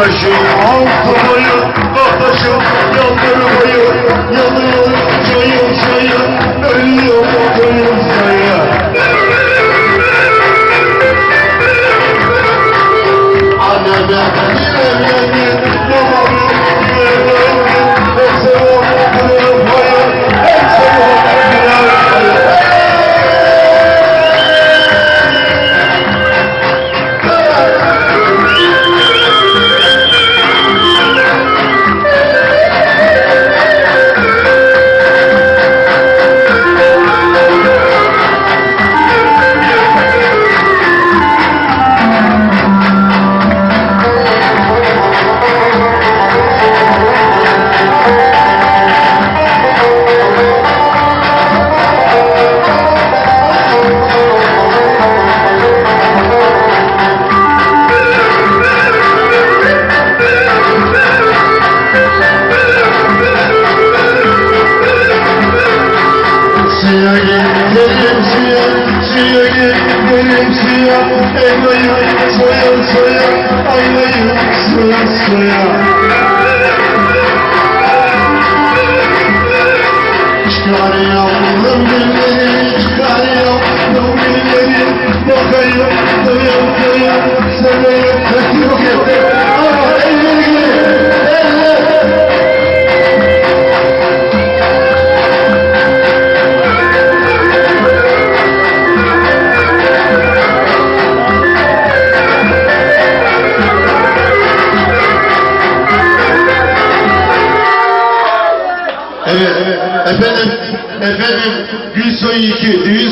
Taşım altın ayı, ah Suya gelip gelip suya, suya gelip gelip suya Elmayı soya soya, aymayı soya soya Çıkar yavrum günleri, çıkar yavrum günleri Bakayım doya doya, seveyim Evet, efendim, efendim, Gülsoy 2, düğün